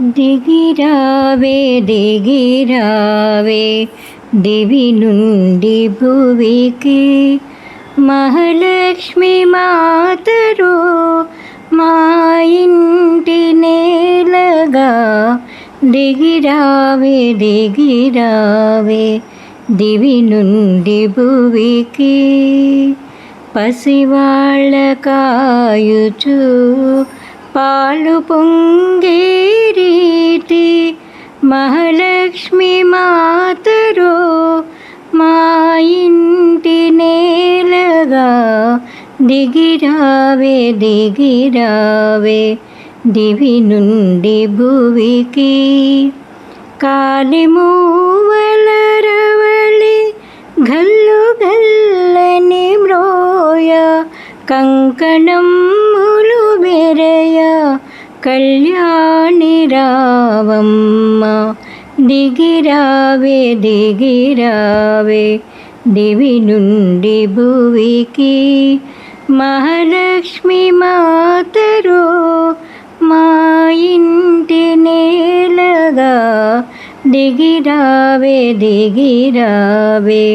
దిగిరావే దిగిరావే దివి నుండి భువికి మహాలక్ష్మి మాతరు. మా ఇంటి నేలగా దిగిరావే దిగిరావే దివి నుండి భువికి పసివాళ్ళ కాయుచు పాలు పొంగేరి మహాలక్ష్మి మాతరో మా ఇంటి నేలగా దిగిరావే దిగిరావే దివి నుండి భువికి. కాలిమూవలరవళి గల్లు గల్లని మ్రోయ కంకణములు బెరయ కళ్యాణి రావమ్మ దిగిరావే దిగిరావే దివి నుండి భువికి మహాలక్ష్మి మాతరో మా ఇంటి నేలగా దిగిరావే దిగిరావే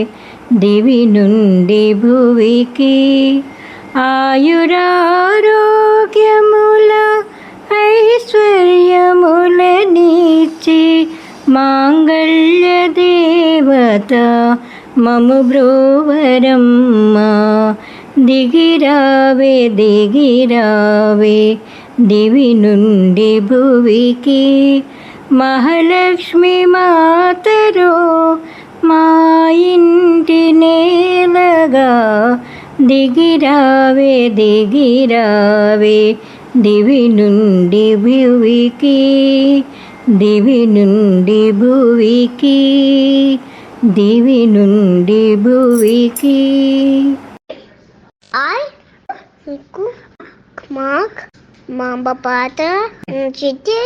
దివి నుండి భువికి ఆయురారోగ్యముల మాంగళ్య దేవత మము బ్రోవరమ్మ దిగిరావే దిగిరావే దివి నుండి భువికి మహాలక్ష్మి మాతరో మా ఇంటి నేలగా దిగిరావే దిగిరావే దివి నుండి భువికి దివి నుండి భువికి దివి నుండి భువికి ఐ మాక్ మా బాబాత చిట్టి